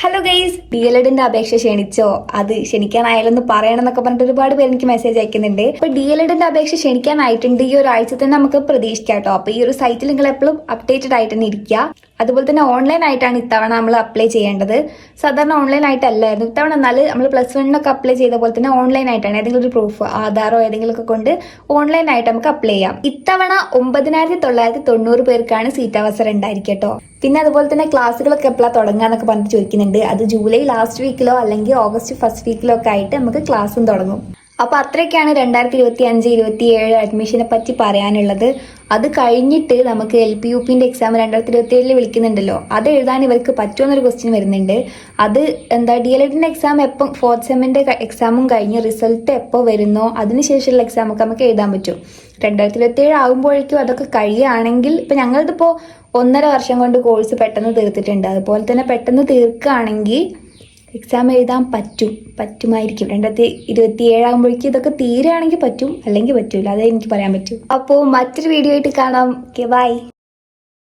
Hello guys D L എഡിന്റെ അപേക്ഷ ക്ഷണിച്ചോ? അത് ക്ഷണിക്കാനായാലെന്ന് പറയണം എന്നൊക്കെ പറഞ്ഞിട്ട് ഒരുപാട് പേര് എനിക്ക് മെസ്സേജ് അയക്കുന്നുണ്ട്. അപ്പൊ ഡി എൽ എഡിന്റെ അപേക്ഷ ക്ഷണിക്കാനായിട്ടുണ്ട്. ഈ ഒരാഴ്ച തന്നെ നമുക്ക് പ്രതീക്ഷിക്കാം കേട്ടോ. അപ്പൊ ഈ ഒരു സൈറ്റിൽ നിങ്ങൾ എപ്പോഴും അപ്ഡേറ്റഡ് ആയിട്ട് തന്നെ ഇരിക്കുക. അതുപോലെ തന്നെ ഓൺലൈൻ ആയിട്ടാണ് ഇത്തവണ നമ്മൾ അപ്ലൈ ചെയ്യേണ്ടത്. സാധാരണ ഓൺലൈൻ ആയിട്ടല്ലായിരുന്നു. ഇത്തവണ എന്നാൽ നമ്മൾ പ്ലസ് വണ്ണിനൊക്കെ അപ്ലൈ ചെയ്ത പോലെ തന്നെ ഓൺലൈൻ ആയിട്ടാണ്. ഏതെങ്കിലും ഒരു പ്രൂഫ് ആധാറോ ഏതെങ്കിലും ഒക്കെ കൊണ്ട് ഓൺലൈൻ ആയിട്ട് നമുക്ക് അപ്ലൈ ചെയ്യാം. ഇത്തവണ ഒമ്പതിനായിരത്തി തൊള്ളായിരത്തി തൊണ്ണൂറ് പേർക്കാണ് സീറ്റ് അവസരം ഉണ്ടായിരിക്കും കേട്ടോ. പിന്നെ അതുപോലെ തന്നെ ക്ലാസ്സുകളൊക്കെ എപ്പോഴാണ് തുടങ്ങാന്നൊക്കെ പറഞ്ഞിട്ട് ചോദിക്കുന്നുണ്ട്. അത് ജൂലൈ ലാസ്റ്റ് വീക്കിലോ അല്ലെങ്കിൽ ഓഗസ്റ്റ് ഫസ്റ്റ് വീക്കിലോ ഒക്കെ ആയിട്ട് നമുക്ക് ക്ലാസ്സും തുടങ്ങും. അപ്പൊ അത്രയൊക്കെയാണ് രണ്ടായിരത്തി ഇരുപത്തി അഞ്ച് ഇരുപത്തി ഏഴ് അഡ്മിഷനെ പറ്റി പറയാനുള്ളത്. അത് കഴിഞ്ഞിട്ട് നമുക്ക് എൽ പി യു പിന്റെ എക്സാം രണ്ടായിരത്തി ഇരുപത്തി ഏഴിൽ വിളിക്കുന്നുണ്ടല്ലോ. അത് എഴുതാൻ ഇവർക്ക് പറ്റുമെന്നൊരു ക്വസ്റ്റ്യൻ വരുന്നുണ്ട്. അത് എന്താ ഡി എൽ എഡിന്റെ എക്സാം എപ്പം ഫോർത്ത് സെമ്മിന്റെ എക്സാമും കഴിഞ്ഞ് റിസൾട്ട് എപ്പോൾ വരുന്നോ അതിനുശേഷമുള്ള എക്സാം ഒക്കെ നമുക്ക് എഴുതാൻ പറ്റും. രണ്ടായിരത്തി ഇരുപത്തി ഏഴ് ആകുമ്പോഴേക്കും അതൊക്കെ കഴിയുകയാണെങ്കിൽ ഇപ്പൊ ഞങ്ങളിതിപ്പോ ഒന്നര വർഷം കൊണ്ട് കോഴ്സ് പെട്ടെന്ന് തീർത്തിട്ടുണ്ട്. അതുപോലെ തന്നെ പെട്ടെന്ന് തീർക്കുകയാണെങ്കിൽ എക്സാം എഴുതാൻ പറ്റും. പറ്റുമായിരിക്കും. രണ്ടായിരത്തി ഇരുപത്തി ഏഴാകുമ്പോഴേക്കും ഇതൊക്കെ തീരുകയാണെങ്കിൽ പറ്റും അല്ലെങ്കിൽ പറ്റൂല. അതെ എനിക്ക് പറയാൻ പറ്റും. അപ്പോൾ മറ്റൊരു വീഡിയോ ആയിട്ട് കാണാം. Okay bye